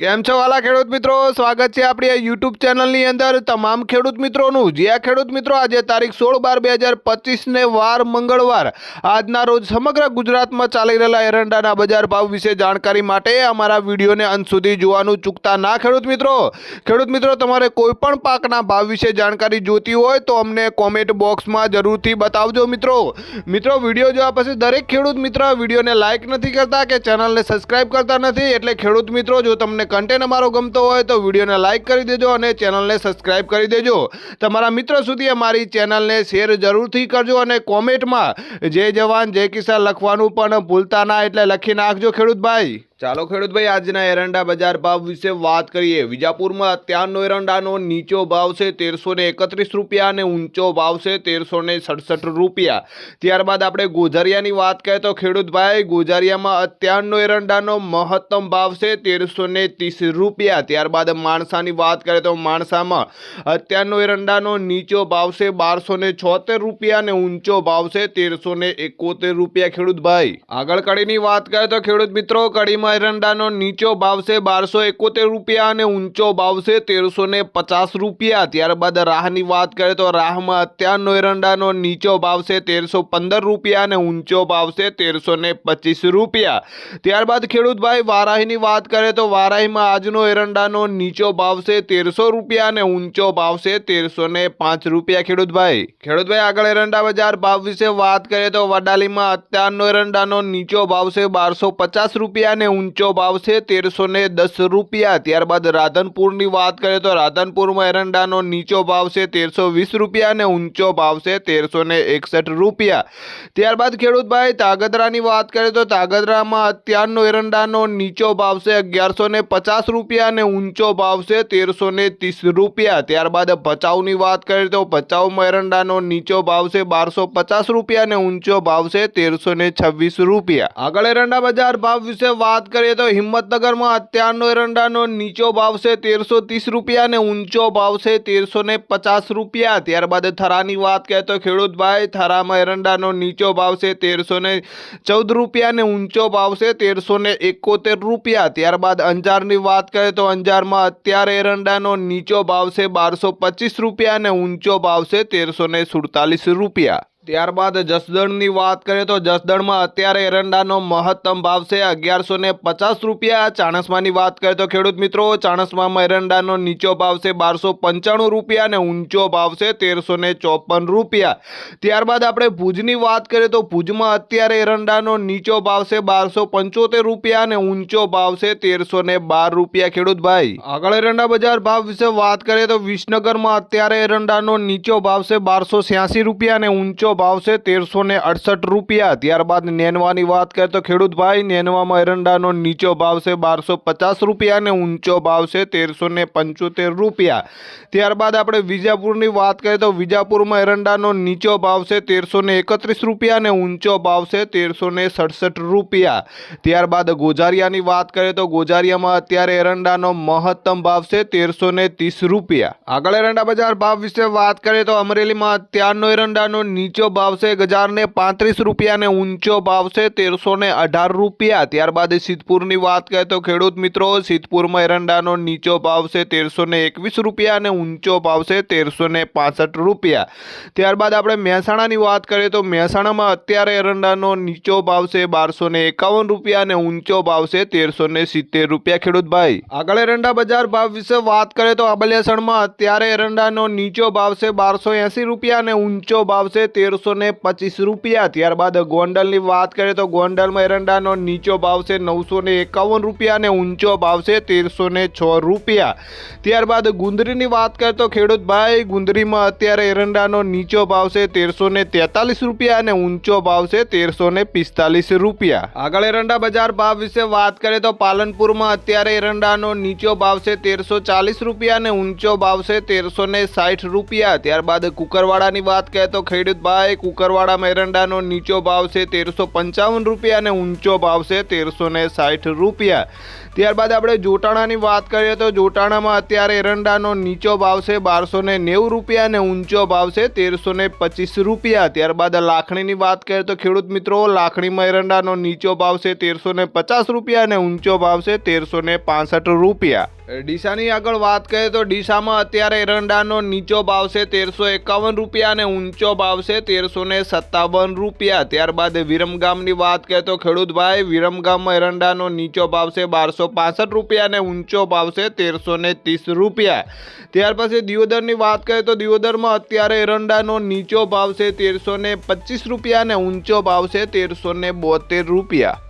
કેમ છો વાલા ખેડૂત મિત્રો? સ્વાગત છે આપણી આ યુટ્યુબ ચેનલની અંદર તમામ ખેડૂત મિત્રોનું. જે આ ખેડૂત મિત્રો, આજે તારીખ સોળ બાર બે હજાર પચીસને વાર મંગળવાર. આજના રોજ સમગ્ર ગુજરાતમાં ચાલી રહેલા એરંડાના બજાર ભાવ વિશે જાણકારી માટે અમારા વિડીયોને અંત સુધી જોવાનું ચૂકતા ના ખેડૂત મિત્રો. ખેડૂત મિત્રો, તમારે કોઈ પણ પાકના ભાવ વિશે જાણકારી જોતી હોય તો અમને કોમેન્ટ બોક્સમાં જરૂરથી બતાવજો મિત્રો. મિત્રો, વીડિયો જોવા પછી દરેક ખેડૂત મિત્ર વિડીયોને લાઇક નથી કરતા કે ચેનલને સબસ્ક્રાઇબ કરતા નથી? એટલે ખેડૂત મિત્રો, જો તમને કન્ટેન્ટ અમારો ગમતો હોય તો વિડીયોને લાઇક કરી દેજો અને ચેનલને સબસ્ક્રાઇબ કરી દેજો. તમારા મિત્રો સુધી અમારી ચેનલને શેર જરૂરથી કરજો અને કોમેન્ટમાં જય જવાન, જય કિસાન લખવાનું પણ ભૂલતા ના એટલે લખી નાખજો ખેડૂતભાઈ. ચાલો ખેડૂતભાઈ, આજના એરંડા બજાર ભાવ વિશે વાત કરીએ. વિજાપુરમાં અત્યારનો એરંડાનો નીચો ભાવ છે તેરસો એકત્રીસ રૂપિયા અને ઊંચો ભાવ છે તેરસો સડસઠ રૂપિયા. ત્યારબાદ આપણે ગોઝારિયાની વાત કરીએ તો ખેડૂતભાઈ, ગોઝારિયામાં અત્યારનો એરંડાનો મહત્તમ ભાવ છે તેરસો ત્રીસ રૂપિયા. ત્યારબાદ માણસાની વાત કરીએ તો માણસામાં અત્યારનો એરંડાનો નીચો ભાવ છે બારસો છોતેર રૂપિયા અને ઊંચો ભાવ છે તેરસો એકોતેર રૂપિયા. ખેડૂતભાઈ, આગળ કડીની વાત કરીએ તો ખેડૂત મિત્રો, કડીમાં એરંડાનો નીચો ભાવ બારસો એકોતેર રૂપિયા અને ઊંચો ભાવ છે તેરસો ને પચાસ રૂપિયા. ત્યારબાદ રાહની વાત કરીએ તો રાહમાં અત્યારનો એરંડાનો નીચો ભાવ છે તેરસો પંદર રૂપિયા અને ઊંચો ભાવ છે તેરસો ને પચીસ રૂપિયા. ત્યારબાદ ખેડૂતભાઈ, વારાહીની વાત કરીએ તો વારાહીમાં આજનો એરંડાનો નીચો ભાવ છે તેરસો રૂપિયા અને ઊંચો ભાવ છે તેરસો ને પાંચ રૂપિયા. ખેડૂતભાઈ ખેડૂતભાઈ, આગળ એરંડા બજાર ભાવ વિશે વાત કરીએ તો વડાલીમાં અત્યારનો એરંડાનો નીચો ભાવ છે બારસો પચાસ રૂપિયા અને ઊંચો ભાવ છે તેરસો ને દસ રૂપિયા. ત્યારબાદ રાધનપુરની વાત કરીએ તો રાધનપુરમાં એરંડાનો નીચો ભાવ છે તેરસો વીસ રૂપિયા અને ઊંચો ભાવ છે તેરસો ને એકસઠ રૂપિયા. ત્યારબાદ ખેડૂતભાઈ તાગદરાની વાત કરીએ તો તાગદરામાં અત્યારનો એરંડાનો નીચો ભાવ છે અગિયારસો ને પચાસ રૂપિયા અને ઊંચો ભાવ છે તેરસો ને ત્રીસ રૂપિયા. ત્યારબાદ ભચાઉની વાત કરીએ તો ભચાઉમાં એરંડાનો નીચો ભાવ છે બારસો પચાસ રૂપિયા અને ઊંચો ભાવ છે તેરસો ને છવ્વીસ રૂપિયા. આગળ એરંડા બજાર ભાવ વિશે વાત કરીએ તો હિંમતનગરમાં અત્યારનો એરંડાનો નીચો ભાવ છે તેરસો ત્રીસ રૂપિયા અને ઊંચો ભાવ છે તેરસો ને પચાસ રૂપિયા. ત્યારબાદ થરાની વાત કરીએ તો ખેડૂતભાઈ, થરામાં એરંડાનો નીચો ભાવ છે તેરસો ને ચૌદ રૂપિયા અને ઊંચો ભાવ છે તેરસો ને એકોતેર રૂપિયા. ત્યારબાદ અંજારની વાત કરીએ તો અંજારમાં અત્યારે એરંડાનો નીચો ભાવ છે બારસો પચીસ રૂપિયા અને ઊંચો ભાવ છે તેરસો ને સુડતાલીસ રૂપિયા. ત્યારબાદ જસદણની વાત કરીએ તો જસદણમાં અત્યારે એરંડાનો મહત્તમ ભાવ છે અગિયારસો ને પચાસ રૂપિયા. ચાણસમાની વાત કરીએ તો ખેડૂત મિત્રો, ચાણસમામાં એરંડાનો નીચો ભાવ છે બારસો પંચાણું રૂપિયા અને ઊંચો ભાવ છે તેરસો ને ચોપન રૂપિયા. ત્યારબાદ આપણે ભુજની વાત કરીએ તો ભુજમાં અત્યારે એરંડાનો નીચો ભાવ છે બારસો પંચોતેર રૂપિયા અને ઊંચો ભાવ છે તેરસો ને બાર રૂપિયા. ખેડૂતભાઈ આગળ એરંડા બજાર ભાવ વિશે વાત કરીએ તો વિસનગરમાં અત્યારે એરંડાનો નીચો ભાવ છે બારસો રૂપિયા અને ઊંચો ભાવ છે તેરસો ને અડસઠ રૂપિયા. ત્યારબાદ નેનવાની વાત કરીએ તો ખેડૂતભાઈ, નેનવામાં એરંડાનો નીચો ભાવ બારસો પચાસ રૂપિયા અને ઊંચો ભાવ છે તેરસો ને પંચોતેર રૂપિયા. ત્યારબાદ આપણે વિજાપુરની વાત કરીએ તો વિજાપુરમાં એરંડાનો નીચો ભાવ છે તેરસો ને એકત્રીસ રૂપિયા અને ઊંચો ભાવ છે તેરસો ને સડસઠ રૂપિયા. ત્યારબાદ ગોજારિયાની વાત કરીએ તો ગોજારિયામાં અત્યારે એરંડાનો મહત્તમ ભાવ છે તેરસો ને ત્રીસ રૂપિયા. આગળ એરંડા બજાર ભાવ વિશે વાત કરીએ તો અમરેલીમાં અત્યારનો એરંડાનો નીચો ભાવ છે ગજારને પાંત્રીસ રૂપિયાને ઊંચો ભાવ છે, તેરસો ને અઢાર રૂપિયા. ત્યારબાદ સિદ્ધપુરની વાત કરીએ તો ખેડૂત મિત્રો, સિદ્ધપુરમાં એરંડાનો નીચો ભાવ છે, તેરસો ને એકવીસ રૂપિયા અને ઊંચો ભાવ છે, તેરસો ને પાસઠ રૂપિયા. ત્યારબાદ આપણે મહેસાણાની વાત કરીએ તો મહેસાણામાં અત્યારે એરંડાનો નીચો ભાવ છે, બારસો ને એકાવન રૂપિયા અને ઊંચો ભાવ છે, તેરસો ને સિત્તેર રૂપિયા. ખેડૂતભાઈ આગળ એરંડા બજાર ભાવ વિશે વાત કરીએ તો અબલેસણમાં અત્યારે એરંડાનો નીચો ભાવ છે, બારસો એંસી રૂપિયા અને ઊંચો ભાવ છે તેરસો ને પચીસ રૂપિયા. ત્યારબાદ ગોંડલની વાત કરીએ તો ગોંડલમાં એરંડાનો નીચો ભાવ છે નવસો ને એકાવન રૂપિયા અને ઊંચો ભાવ છે તેરસો ને છ રૂપિયા. ત્યારબાદ ગુંદરીની વાત કરીએ તો ખેડૂતભાઈ, ગુંદરીમાં અત્યારે એરંડાનો નીચો ભાવ છે તેરસો ને તેતાલીસ રૂપિયા અને ઊંચો ભાવ છે તેરસો ને પિસ્તાલીસ રૂપિયા. આગળ એરંડા બજાર ભાવ વિશે વાત કરીએ તો પાલનપુરમાં અત્યારે એરંડાનો નીચો ભાવ છે તેરસો ચાલીસ રૂપિયા અને ઊંચો ભાવ છે તેરસો ને સાઠ રૂપિયા. ત્યારબાદ કુકરવાડાની વાત કરીએ તો ખેડૂતભાઈ કુકરવાડામાં મેરંડાનો નીચો ભાવ છે તેરસો પંચાવન રૂપિયા અને ઊંચો ભાવ છે તેરસો સાઠ રૂપિયા. ત્યારબાદ આપણે જોટાણાની વાત કરીએ તો જોટાણામાં અત્યારે એરંડાનો નીચો ભાવ છે બારસો ને નેવું રૂપિયા અને ઊંચો ભાવ છે તેરસો ને પચીસ રૂપિયા. ત્યારબાદ લાખણીની વાત કરીએ તો ખેડૂત મિત્રો, લાખણીમાં એરંડાનો નીચો ભાવ છે તેરસો ને પચાસ રૂપિયા અને ઊંચો ભાવ છે તેરસો ને પાસઠ રૂપિયા. ડીસાની આગળ વાત કરીએ તો ડીસામાં અત્યારે એરંડાનો નીચો ભાવ છે તેરસો એકાવન રૂપિયા અને ઊંચો ભાવ છે તેરસો ને સત્તાવન રૂપિયા. ત્યારબાદ વિરમગામની વાત કરીએ તો ખેડૂતભાઈ, વિરમગામમાં એરંડાનો નીચો ભાવ છે બારસો પાસઠ રૂપિયા અને ઊંચો ભાવ છે તેરસો ત્રીસ રૂપિયા. ત્યાર પછી દિયોદરની વાત કરીએ તો દિયોદરમાં અત્યારે એરંડાનો નીચો ભાવ છે તેરસો પચીસ રૂપિયા અને ઊંચો ભાવ છે તેરસો રૂપિયા.